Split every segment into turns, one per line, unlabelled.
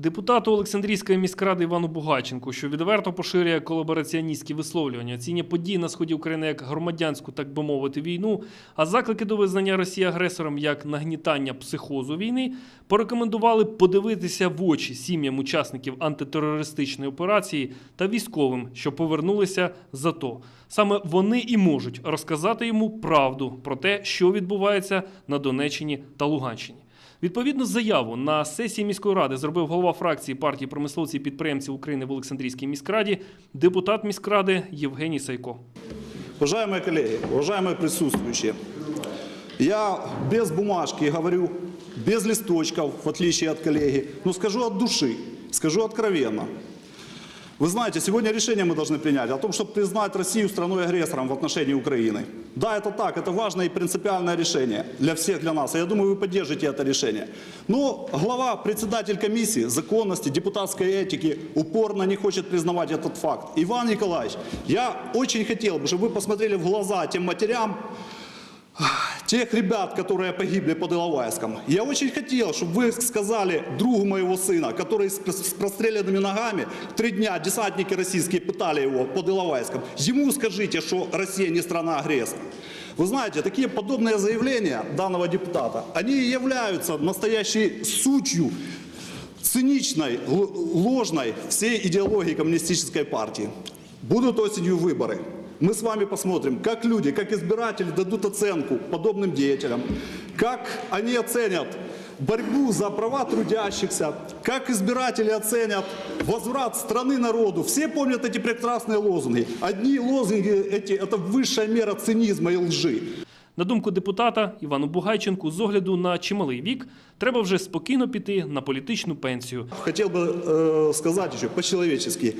Депутату Олександрійської міськради Івану Бугайченку, що відверто поширює колабораціоністські висловлювання, оцінює події на сході України як громадянську, так би мовити, війну, а заклики до визнання Росії агресором як нагнітання психозу війни, порекомендували подивитися в очі сім'ям учасників антитерористичної операції та військовим, що повернулися з АТО. Саме вони і можуть розказати йому правду про те, що відбувається на Донеччині та Луганщині. Відповідну заяву на сесії міської ради зробив голова фракції партії промисловців і підприємців України в Олександрійській міськраді, депутат міськради Євгеній Сайко.
Уважаемые коллеги, уважаемые присутствующие, я без бумажки говорю, без листочков, в отличие от коллеги, но скажу от души, скажу откровенно. Вы знаете, сегодня решение мы должны принять о том, чтобы признать Россию страной-агрессором в отношении Украины. Да, это так, это важное и принципиальное решение для всех, для нас. И я думаю, вы поддержите это решение. Но глава, председатель комиссии законности, депутатской этики упорно не хочет признавать этот факт. Иван Николаевич, я очень хотел бы, чтобы вы посмотрели в глаза тем матерям, тех ребят, которые погибли под Иловайском. Я очень хотел, чтобы вы сказали другу моего сына, который с с простреленными ногами, три дня десантники российские пытали его под Иловайском. Ему скажите, что Россия не страна-агрессор. Вы знаете, такие подобные заявления данного депутата, они и являются настоящей сутью циничной, л- ложной всей идеологии коммунистической партии. Будут осенью выборы. Мы с вами посмотрим, как люди, как избиратели дадут оценку подобным деятелям, как они оценят борьбу за права трудящихся, как избиратели оценят возврат страны народу. Все помнят эти прекрасные лозунги. Одни лозунги эти – это высшая мера цинизма и лжи.
На думку депутата Івану Бугайченку, з огляду на чималий вік, треба вже спокійно піти на політичну пенсію.
Хотел бы э, сказать еще по-человечески.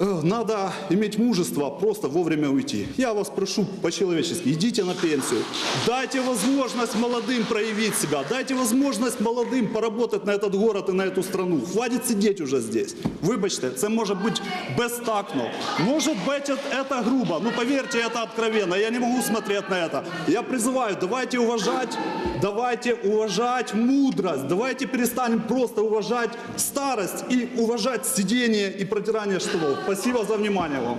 Э, Надо иметь мужество просто вовремя уйти. Я вас прошу по-человечески, идите на пенсию. Дайте возможность молодым проявить себя. Дайте возможность молодым поработать на этот город и на эту страну. Хватит сидеть уже здесь. Вибачте, це може бути безтактно. Может быть, это- это грубо. Ну, поверьте, это откровенно. Я не могу смотреть на это. Я призываю, давайте уважать, давайте уважать мудрость. Давайте перестанем просто уважать старость и уважать сидение и протирание штанов. Спасибо за внимание вам.